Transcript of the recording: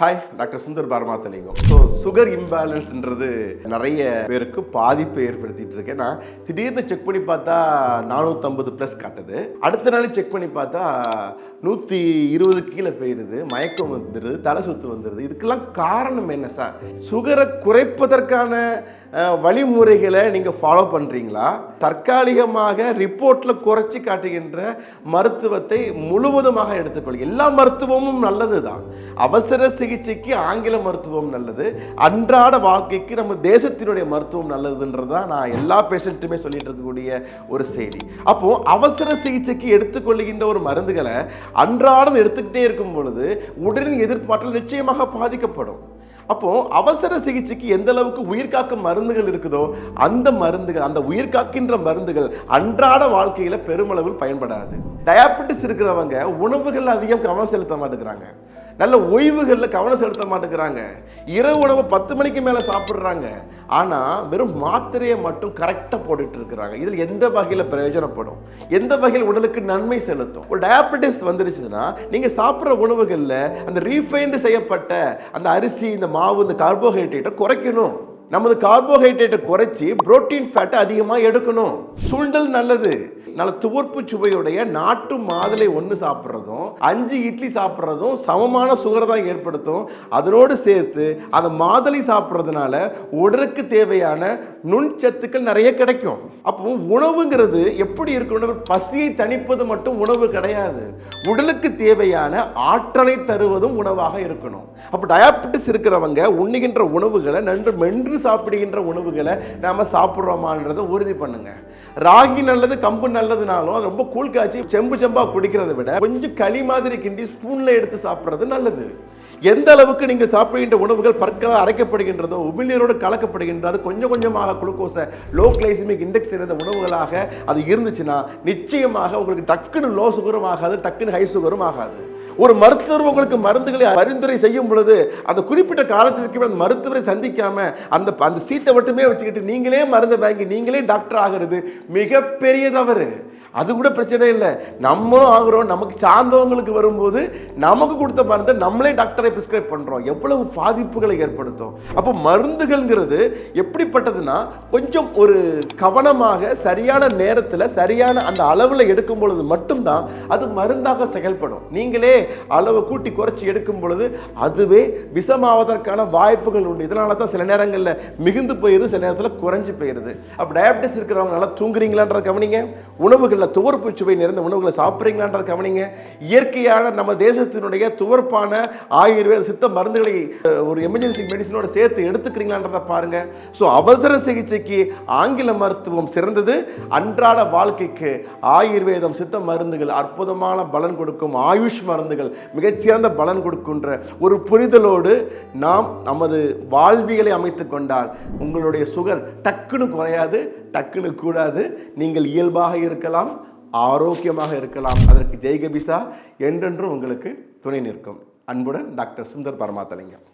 Hi doctor Sundar Paramathalingam so sugar இம்பேலன்ஸ்ன்றது நிறைய பேருக்கு பாதிப்பை ஏற்படுத்திட்டு இருக்கேன் நான் திடீர்னு செக் பண்ணி பார்த்தா நானூற்றம்பது ப்ளஸ் காட்டுது. அடுத்த நாள் செக் பண்ணி பார்த்தா நூற்றி இருபது கீழே போயிடுது. மயக்கம் வந்துடுது தலை சுத்து வந்துடுது. இதுக்கெல்லாம் காரணம் என்ன சார் சுகரை குறைப்பதற்கான வழிமுறைகளை நீங்கள் ஃபாலோ பண்ணுறீங்களா தற்காலிகமாக ரிப்போர்ட்டில் குறைச்சி காட்டுகின்ற மருத்துவத்தை முழுவதுமாக எடுத்துக்கொள்ளுங்க. எல்லா மருத்துவமும் நல்லது தான் அவசர சிகிச்சைக்கு ஆங்கில மருத்துவம் நல்லது. அன்றாட வாழ்க்கைக்கு நம்ம தேசத்தினுடைய மருத்துவம் நல்லதுன்றது தான் நான் எல்லா பேஷண்ட்டுமே சொல்லிட்டு இருக்கக்கூடிய ஒரு செய்தி. அப்போ அவசர சிகிச்சைக்கு எடுத்துக்கொள்ளுகின்ற ஒரு மருந்துகளை அன்றாடம் எடுத்துக்கிட்டே இருக்கும் பொழுது உடலின் எதிர்ப்பாற்றல் நிச்சயமாக பாதிக்கப்படும். அப்போ அவசர சிகிச்சைக்கு எந்த அளவுக்கு உயிர்காக்கும் மருந்துகள் இருக்குதோ அந்த மருந்துகள் அந்த உயிர் காக்கின்ற மருந்துகள் அன்றாட வாழ்க்கையில பெருமளவில் பயன்படாது. டயாபெட்டிஸ் இருக்கிறவங்க உணவுகள் அதிகம் கவனம் செலுத்த மாட்டேங்கிறாங்க. நல்ல ஓய்வுகளில் கவனம் செலுத்த மாட்டேங்கிறாங்க. இரவு உணவு பத்து மணிக்கு மேலே சாப்பிட்றாங்க. ஆனால் வெறும் மாத்திரையை மட்டும் கரெக்டாக போட்டுட்டு இருக்கிறாங்க. இதில் எந்த வகையில் பிரயோஜனப்படும்? எந்த வகையில் உடலுக்கு நன்மை செலுத்தும்? ஒரு டயாபெட்டிஸ் வந்துருச்சுன்னா நீங்கள் சாப்பிட்ற உணவுகளில் அந்த ரீஃபைண்டு செய்யப்பட்ட அந்த அரிசி இந்த மாவு இந்த கார்போஹைட்ரேட்டை குறைக்கணும். நமது கார்போஹைட்ரேட்டை குறைச்சி புரோட்டீன் ஃபேட்டை அதிகமாக எடுக்கணும். சுண்டல் நல்லது. நல்ல துவர்ப்பு சுவையுடைய நாட்டு மாதுளை ஒன்று சாப்பிட்றதும் அஞ்சு இட்லி சாப்பிட்றதும் சமமான சுகர் தான் ஏற்படுத்தும். அதனோடு சேர்த்து அந்த மாதுளை சாப்பிட்றதுனால உடலுக்கு தேவையான நுண்சத்துக்கள் நிறைய கிடைக்கும். அப்போ உணவுங்கிறது எப்படி இருக்கணும் பசியை தணிப்பது மட்டும் உணவு கிடையாது. உடலுக்கு தேவையான ஆற்றலை தருவதும் உணவாக இருக்கணும். அப்போ டயாபெட்டிஸ் இருக்கிறவங்க உண்ணுகின்ற உணவுகளை நன்று மென்று சாப்பிடுகின்ற உணவுகளை நாம சாப்பிட்றோமான்றதை உறுதி பண்ணுங்க. ராகி நல்லது கம்பு நல்லதுனாலும் அது ரொம்ப கூழ் காய்ச்சி செம்பு செம்பா குடிக்கிறத விட கொஞ்சம் களி மாதிரி கிண்டி ஸ்பூன்ல எடுத்து சாப்பிட்றது நல்லது. எந்த அளவுக்கு நீங்கள் சாப்பிடுகின்ற உணவுகள் பற்களால் அரைக்கப்படுகின்றதோ உமிழ்நீரோடு கலக்கப்படுகின்றது கொஞ்சம் கொஞ்சமாக குளுக்கோஸை லோ கிளைசிமிக் இண்டெக்ஸ் இருந்த உணவுகளாக அது இருந்துச்சுன்னா நிச்சயமாக உங்களுக்கு டக்குன்னு லோ சுகரும் ஆகாது டக்குன்னு ஹை சுகரும் ஆகாது. ஒரு மருத்துவர் உங்களுக்கு மருந்துகளை பரிந்துரை செய்யும் பொழுது அந்த குறிப்பிட்ட காலத்திற்கு அந்த மருத்துவரை சந்திக்காம அந்த அந்த சீட்டை மட்டுமே வச்சுக்கிட்டு நீங்களே மருந்தை வாங்கி நீங்களே டாக்டர் ஆகிறது மிகப்பெரிய தவறு அது கூட பிரச்சனை இல்லை. நம்மளும் ஆகிறோம். நமக்கு சார்ந்தவங்களுக்கு வரும்போது நமக்கு கொடுத்த மருந்தை நம்மளே டாக்டரை பிரிஸ்கிரைப் பண்ணுறோம் எவ்வளவு பாதிப்புகளை ஏற்படுத்தும். அப்போ மருந்துகள்ங்கிறது எப்படிப்பட்டதுன்னா கொஞ்சம் ஒரு கவனமாக சரியான நேரத்தில் சரியான அந்த அளவில் எடுக்கும் பொழுது மட்டும்தான் அது மருந்தாக செயல்படும். நீங்களே அளவை கூட்டி குறைச்சி எடுக்கும் பொழுது அதுவே விஷமாவதற்கான வாய்ப்புகள் உண்டு. இதனால தான் சில நேரங்களில் மிகுந்து போயிருது சில நேரத்தில் குறைஞ்சு போயிருது அப்போ டயபிட்டிஸ் இருக்கிறவங்க நல்லா தூங்குறீங்களான்றத கவனிங்க. உணவுகளில் துவர்ப்பு சுவை நிறைந்த உணவுகளை சாப்பிட்றீங்களான்றத கவனிங்க. இயற்கையான நம்ம தேசத்தினுடைய துவர்ப்பான ஆயுர்வேத சித்த மருந்துகளை ஒரு எமர்ஜென்சி மெடிசனோட சேர்த்து எடுத்துக்கிறீங்களான்றத பாருங்க. ஸோ அவசர சிகிச்சைக்கு ஆங்கில மருத்துவம் சிறந்தது. அன்றாட வாழ்க்கைக்கு ஆயுர்வேதம் சித்த மருந்துகள் அற்புதமான பலன் கொடுக்கும். ஆயுஷ் மருந்துகள் மிகச்சிறந்த பலன் கொடுக்கின்ற ஒரு புரிதலோடு நாம் நமது வாழ்விகளை அமைத்து கொண்டால் உங்களுடைய சுகர் டக்குன்னு குறையாது டக்குன்னு கூடாது. நீங்கள் இயல்பாக இருக்கலாம் ஆரோக்கியமாக இருக்கலாம். அதற்கு ஜெய்கபிசா என்றென்றும் உங்களுக்கு துணை நிற்கும். அன்புடன் டாக்டர் சுந்தர் பரமாத்தலிங்கம்.